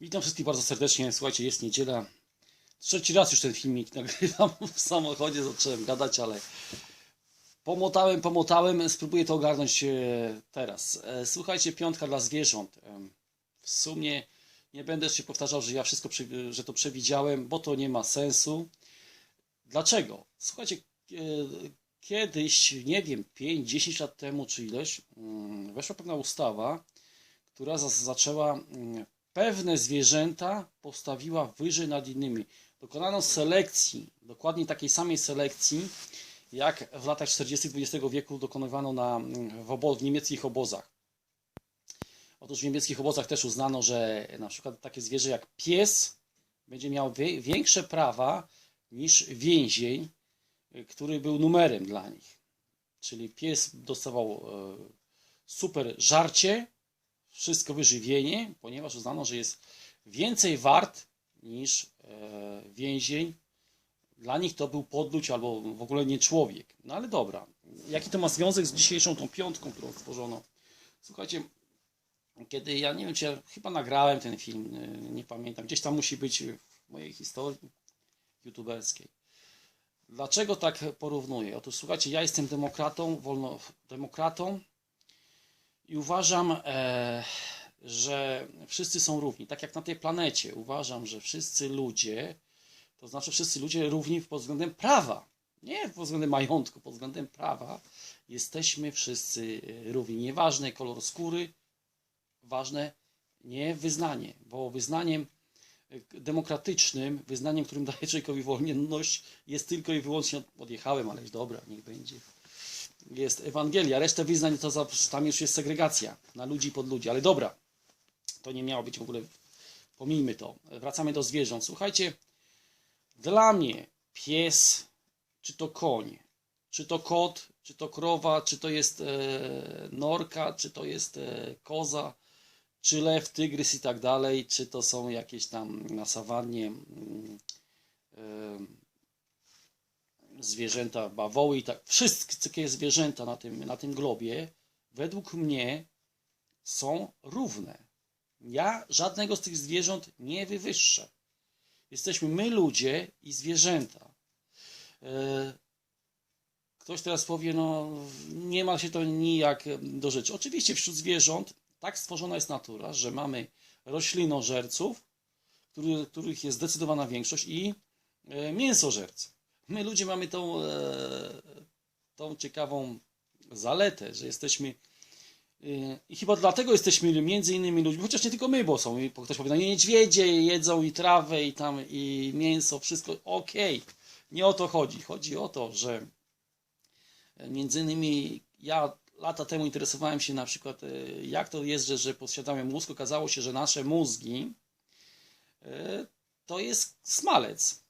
Witam wszystkich bardzo serdecznie. Słuchajcie, jest niedziela. Trzeci raz już ten filmik nagrywam w samochodzie, zacząłem gadać, ale pomotałem, pomotałem. Spróbuję to ogarnąć e, teraz. E, Słuchajcie, piątka dla zwierząt. Em, W sumie nie będę się powtarzał, że ja wszystko, że to przewidziałem, bo to nie ma sensu. Dlaczego? Słuchajcie, e, kiedyś, nie wiem, 5-10 lat temu czy ileś, mm, weszła pewna ustawa, która za- zaczęła mm, pewne zwierzęta postawiła wyżej nad innymi. Dokonano selekcji, dokładnie takiej samej selekcji, jak w latach 40. XX wieku dokonywano na, w, obo, w niemieckich obozach. Otóż w niemieckich obozach też uznano, że na przykład takie zwierzę jak pies będzie miał większe prawa niż więzień, który był numerem dla nich. Czyli pies dostawał e, super żarcie, wszystko wyżywienie, ponieważ uznano, że jest więcej wart niż e, więzień. Dla nich to był podludź albo w ogóle nie człowiek. No ale dobra, jaki to ma związek z dzisiejszą tą piątką, którą stworzono? Słuchajcie, kiedy ja nie wiem, czy ja chyba nagrałem ten film, e, nie pamiętam, gdzieś tam musi być w mojej historii youtuberskiej. Dlaczego tak porównuję? Otóż słuchajcie, ja jestem demokratą, wolno demokratą, i uważam, e, że wszyscy są równi. Tak jak na tej planecie. Uważam, że wszyscy ludzie, to znaczy wszyscy ludzie równi pod względem prawa. Nie pod względem majątku, pod względem prawa. Jesteśmy wszyscy e, równi. Nieważne kolor skóry, ważne nie wyznanie, bo wyznaniem e, demokratycznym, wyznaniem, którym daje człowiekowi wolność, jest tylko i wyłącznie, odjechałem, ale dobra, niech będzie jest Ewangelia, resztę wyznań to tam już jest segregacja na ludzi pod ludzi, ale dobra, to nie miało być w ogóle, pomijmy to. Wracamy do zwierząt. Słuchajcie, dla mnie pies, czy to koń, czy to kot, czy to krowa, czy to jest e, norka, czy to jest e, koza, czy lew, tygrys i tak dalej, czy to są jakieś tam na sawannie mm, e, zwierzęta, bawoły i tak, wszystkie zwierzęta na tym, na tym globie, według mnie są równe. Ja żadnego z tych zwierząt nie wywyższę. Jesteśmy my ludzie i zwierzęta. E, Ktoś teraz powie, no nie ma się to nijak do rzeczy. Oczywiście wśród zwierząt tak stworzona jest natura, że mamy roślinożerców, który, których jest zdecydowana większość i e, mięsożerców. My ludzie mamy tą, e, tą ciekawą zaletę, że jesteśmy e, i chyba dlatego jesteśmy między innymi ludźmi, chociaż nie tylko my, bo są, bo ktoś powie, no niedźwiedzie jedzą i trawę i tam i mięso, wszystko, okej, nie o to chodzi. Chodzi o to, że między innymi ja lata temu interesowałem się na przykład, e, jak to jest, że, że posiadamy mózg. Okazało się, że nasze mózgi to jest smalec.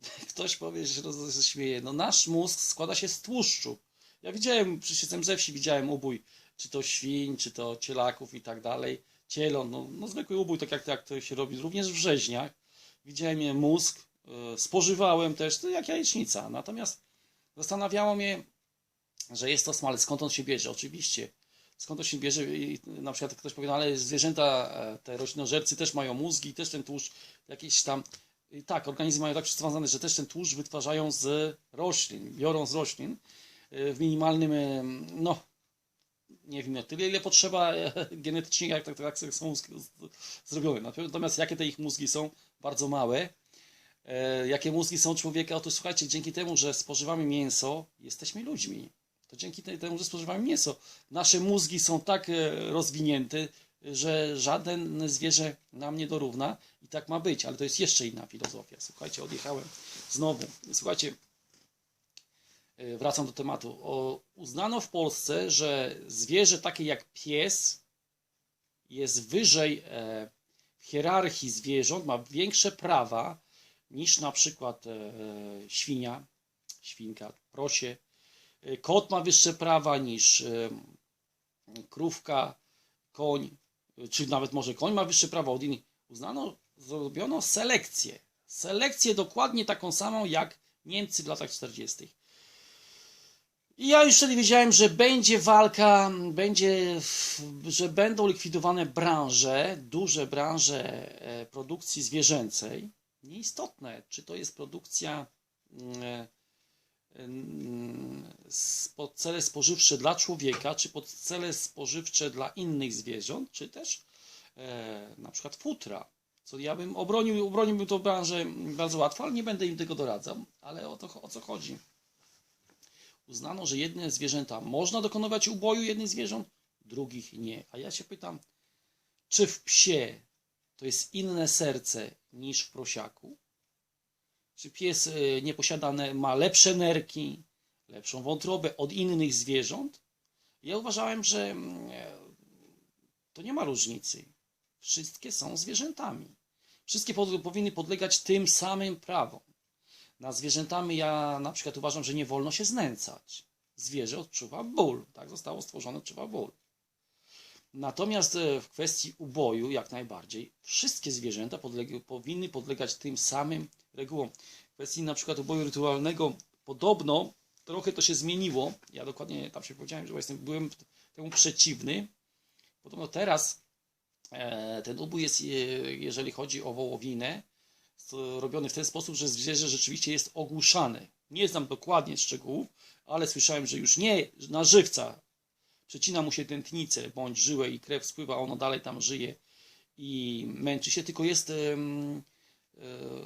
Ktoś powie, że się roześmieje. No nasz mózg składa się z tłuszczu. Ja widziałem, przecież jestem ze wsi, widziałem ubój, czy to świń, czy to cielaków i tak dalej. Cielon, no, no zwykły ubój, tak jak, jak to się robi, również w rzeźniach. Widziałem je mózg, e, spożywałem też, to jak jajecznica. Natomiast zastanawiało mnie, że jest to smalec. Skąd on się bierze? Oczywiście. Skąd on się bierze? I na przykład ktoś powie, no ale zwierzęta, e, te roślinożercy też mają mózgi, też ten tłuszcz jakiś tam. I tak, organizmy mają tak przetwarzane, że też ten tłuszcz wytwarzają z roślin, biorą z roślin e, w minimalnym, e, no nie wiem, tyle ile potrzeba e, genetycznie, jak tak, tak są zrobione. Natomiast jakie te ich mózgi są? Bardzo małe. E, jakie mózgi są człowieka? Otóż słuchajcie, dzięki temu, że spożywamy mięso, jesteśmy ludźmi. To dzięki te- temu, że spożywamy mięso. Nasze mózgi są tak e, rozwinięte, że żaden zwierzę nam nie dorówna i tak ma być, ale to jest jeszcze inna filozofia. Słuchajcie, odjechałem znowu. Słuchajcie, e, wracam do tematu. O, uznano w Polsce, że zwierzę takie jak pies jest wyżej e, w hierarchii zwierząt, ma większe prawa niż na przykład e, świnia, świnka, prosie. Kot ma wyższe prawa niż krówka, koń, czy nawet może koń ma wyższe prawa od innych. Uznano, zrobiono selekcję. Selekcję dokładnie taką samą jak Niemcy w latach 40. I ja już wtedy wiedziałem, że będzie walka, będzie, że będą likwidowane branże, duże branże e, produkcji zwierzęcej. Nieistotne, czy to jest produkcja mm, s- pod cele spożywcze dla człowieka, czy pod cele spożywcze dla innych zwierząt, czy też e, na przykład futra. Co ja bym obronił, obroniłbym tą branżę bardzo łatwo, ale nie będę im tego doradzał. Ale o to o co chodzi? Uznano, że jedne zwierzęta można dokonywać uboju jednych zwierząt, drugich nie. A ja się pytam, czy w psie to jest inne serce niż w prosiaku? Czy pies nie posiada, ne- ma lepsze nerki, lepszą wątrobę od innych zwierząt? Ja uważałem, że mm, e, to nie ma różnicy. Wszystkie są zwierzętami. Wszystkie pod, powinny podlegać tym samym prawom. Nad zwierzętami ja na przykład uważam, że nie wolno się znęcać. Zwierzę odczuwa ból. Tak zostało stworzone, odczuwa ból. Natomiast e, w kwestii uboju, jak najbardziej, wszystkie zwierzęta podleg- powinny podlegać tym samym regułom. W kwestii na przykład uboju rytualnego, podobno trochę to się zmieniło. Ja dokładnie tam się powiedziałem, że jestem, byłem temu przeciwny. Podobno teraz e, ten ubój jest, e, jeżeli chodzi o wołowinę, robiony w ten sposób, że zwierzę rzeczywiście jest ogłuszane. Nie znam dokładnie szczegółów, ale słyszałem, że już nie na żywca przecina mu się tętnicę bądź żyłę i krew spływa, ono dalej tam żyje i męczy się, tylko jest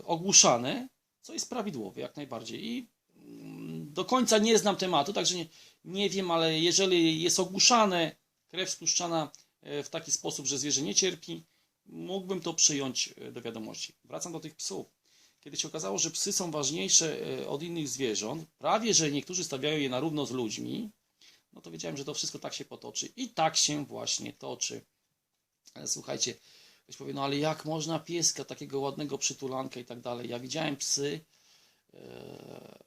ogłuszane, co jest prawidłowe jak najbardziej. I mm, do końca nie znam tematu, także nie, nie wiem, ale jeżeli jest ogłuszane, krew spuszczana e, w taki sposób, że zwierzę nie cierpi, mógłbym to przyjąć e, do wiadomości. Wracam do tych psów. Kiedy się okazało, że psy są ważniejsze e, od innych zwierząt, prawie że niektórzy stawiają je na równo z ludźmi, no to wiedziałem, że to wszystko tak się potoczy. I tak się właśnie toczy. Słuchajcie, ktoś powie, no ale jak można pieska, takiego ładnego przytulanka i tak dalej. Ja widziałem psy, e,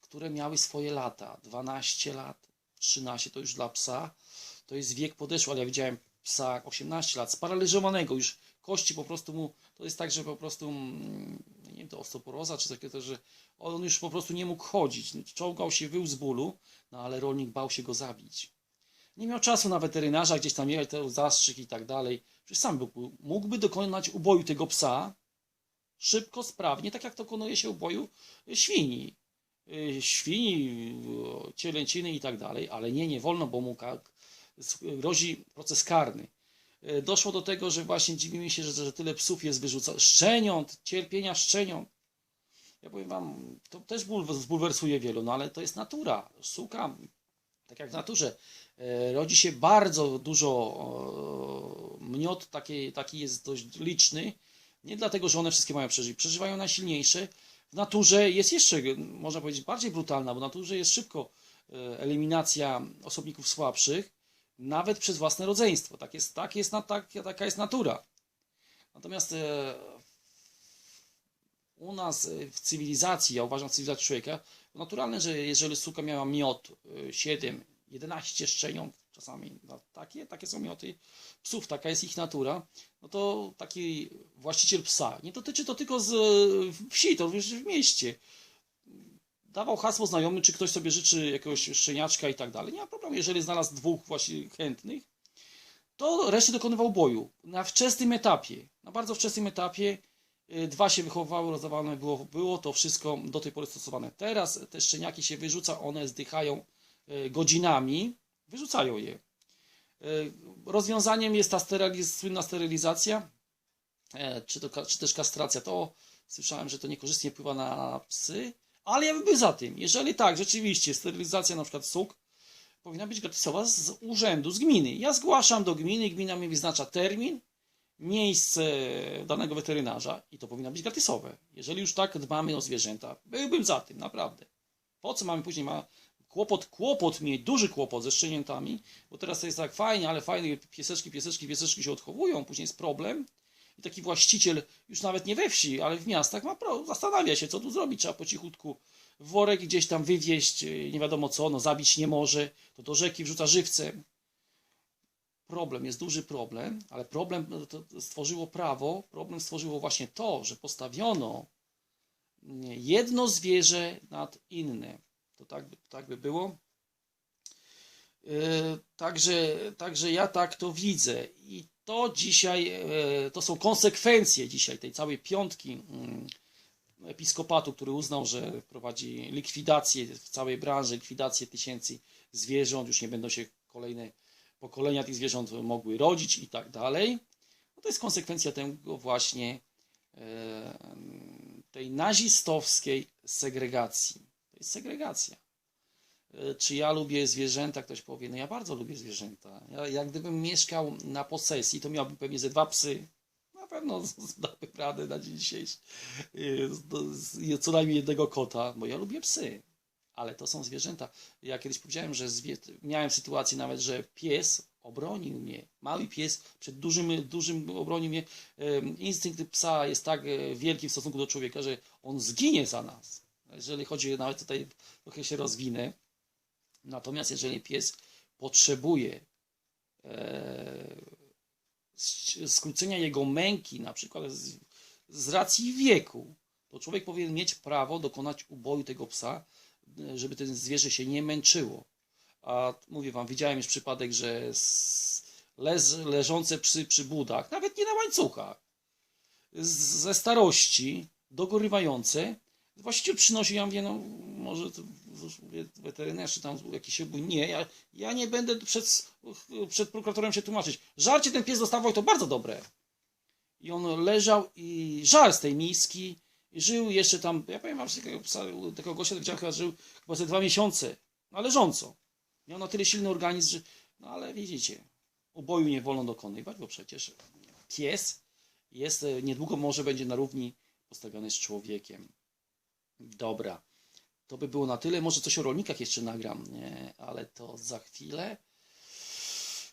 które miały swoje lata. 12 lat, 13 to już dla psa. To jest wiek podeszły, ale ja widziałem psa 18 lat, sparaliżowanego już. Kości po prostu mu, to jest tak, że po prostu, mm, nie wiem, to osteoporoza czy takie to, że on już po prostu nie mógł chodzić. Czołgał się, wył z bólu, no ale rolnik bał się go zabić. Nie miał czasu na weterynarza, gdzieś tam jechać, to zastrzyk i tak dalej. Przecież sam mógłby, mógłby dokonać uboju tego psa szybko, sprawnie, tak jak dokonuje się uboju świni. Y, Świni, y, cielęciny i tak dalej, ale nie, nie wolno, bo mu grozi proces karny. Y, Doszło do tego, że właśnie dziwimy się, że, że tyle psów jest wyrzucone. Szczeniąt, cierpienia szczeniąt. Ja powiem wam, to też ból, zbulwersuje wielu, no ale to jest natura. Suka, tak jak w naturze, rodzi się bardzo dużo e, mniot, taki, taki jest dość liczny. Nie dlatego, że one wszystkie mają przeżyć. Przeżywają najsilniejsze. W naturze jest jeszcze, można powiedzieć, bardziej brutalna, bo w naturze jest szybko e, eliminacja osobników słabszych, nawet przez własne rodzeństwo. Tak jest, tak jest, tak, taka jest natura. Natomiast e, u nas e, w cywilizacji, ja uważam w cywilizacji człowieka, naturalne, że jeżeli suka miała miot e, 7, 11 szczeniąt, czasami takie, takie są mioty psów, taka jest ich natura, no to taki właściciel psa, nie dotyczy to tylko z wsi, to również w mieście, dawał hasło znajomy, czy ktoś sobie życzy jakiegoś szczeniaczka i tak dalej. Nie ma problemu, jeżeli znalazł dwóch właśnie chętnych, to reszty dokonywał boju. Na wczesnym etapie, na bardzo wczesnym etapie, y, dwa się wychowywały, rozdawane było, było to wszystko do tej pory stosowane. Teraz te szczeniaki się wyrzuca, one zdychają godzinami, wyrzucają je. Y, Rozwiązaniem jest ta steryliz, słynna sterylizacja, e, czy, to, czy też kastracja. To słyszałem, że to niekorzystnie wpływa na psy, ale ja bym był za tym. Jeżeli tak, rzeczywiście, sterylizacja na przykład suk powinna być gratisowa z urzędu, z gminy. Ja zgłaszam do gminy, gmina mi wyznacza termin, miejsce danego weterynarza i to powinno być gratisowe. Jeżeli już tak dbamy o zwierzęta, byłbym za tym, naprawdę. Po co mamy później ma kłopot, kłopot mieć, duży kłopot ze szczeniętami, bo teraz to jest tak fajnie, ale fajnie, pieseczki, pieseczki, pieseczki się odchowują, później jest problem i taki właściciel już nawet nie we wsi, ale w miastach ma pro, zastanawia się, co tu zrobić, trzeba po cichutku worek gdzieś tam wywieźć, yy, nie wiadomo co, no zabić nie może, to do rzeki wrzuca żywcem. Problem, jest duży problem, ale problem no, stworzyło prawo, problem stworzyło właśnie to, że postawiono jedno zwierzę nad inne. To tak, by- tak by było. E, Także, także ja tak to widzę. I to dzisiaj, e, to są konsekwencje dzisiaj tej całej piątki mm, episkopatu, który uznał, że prowadzi likwidację w całej branży, likwidację tysięcy zwierząt, już nie będą się kolejne pokolenia tych zwierząt mogły rodzić i tak dalej. No to jest konsekwencja tego właśnie e, tej nazistowskiej segregacji. Jest segregacja. E, Czy ja lubię zwierzęta? Ktoś powie, no ja bardzo lubię zwierzęta. Ja, jak gdybym mieszkał na posesji, to miałbym pewnie ze dwa psy. Na pewno dałbym radę na dzień dzisiejszy. Z- Co najmniej jednego kota, bo ja lubię psy. Ale to są zwierzęta. Ja kiedyś powiedziałem, że zwie... miałem sytuację nawet, że pies obronił mnie. Mały pies przed dużym, dużym obronił mnie. Em, Instynkt psa jest tak e, wielki w stosunku do człowieka, że on zginie za nas. Jeżeli chodzi, nawet tutaj trochę się rozwinę. Natomiast jeżeli pies potrzebuje e, skrócenia jego męki, na przykład z, z racji wieku, to człowiek powinien mieć prawo dokonać uboju tego psa, e, żeby ten zwierzę się nie męczyło. A mówię wam, widziałem już przypadek, że leżące psy przy budach, nawet nie na łańcuchach, ze starości, dogorywające, właściciel przynosi, ja mówię, no może to weterynarz czy tam jakiś obój. Nie, ja, ja nie będę przed, przed prokuratorem się tłumaczyć. Żarcie ten pies dostawał i to bardzo dobre. I on leżał i żar z tej miski i żył jeszcze tam, ja wam, że tego gościa widziałem chyba żył chyba ze dwa miesiące, na leżąco. Miał na tyle silny organizm, że, no ale widzicie, uboju nie wolno dokonywać, bo przecież pies jest, niedługo może będzie na równi postawiony z człowiekiem. Dobra. To by było na tyle. Może coś o rolnikach jeszcze nagram, nie, ale to za chwilę.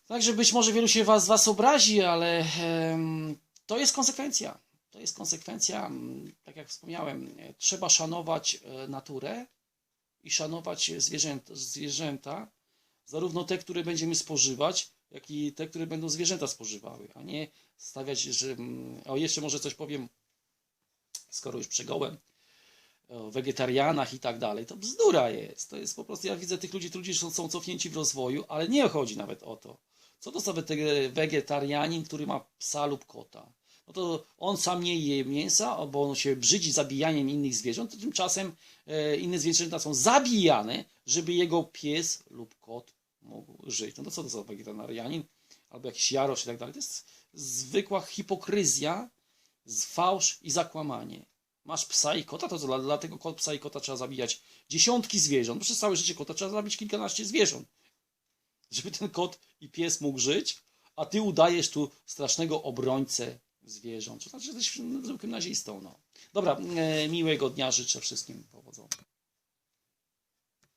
Także być może wielu się was, was obrazi, ale em, to jest konsekwencja. To jest konsekwencja, tak jak wspomniałem, trzeba szanować e, naturę i szanować zwierzęta, zwierzęta, zarówno te, które będziemy spożywać, jak i te, które będą zwierzęta spożywały, a nie stawiać, że. O, jeszcze może coś powiem, skoro już przegołem o wegetarianach i tak dalej. To bzdura jest. To jest po prostu, ja widzę tych ludzi, ludzi są, cofnięci w rozwoju, ale nie chodzi nawet o to. Co to wete- wegetarianin, który ma psa lub kota? No to on sam nie je mięsa, bo on się brzydzi zabijaniem innych zwierząt, to tymczasem e, inne zwierzęta są zabijane, żeby jego pies lub kot mógł żyć. No to co to za wegetarianin? Albo jakiś jarosz i tak dalej. To jest zwykła hipokryzja, fałsz i zakłamanie. Masz psa i kota, to co, dla, tego psa i kota trzeba zabijać dziesiątki zwierząt. Przez całe życie kota trzeba zabić kilkanaście zwierząt. Żeby ten kot i pies mógł żyć, a ty udajesz tu strasznego obrońcę zwierząt. To znaczy, że jesteś zwykłym nazistą. No. Dobra, e, miłego dnia życzę wszystkim powodzenia.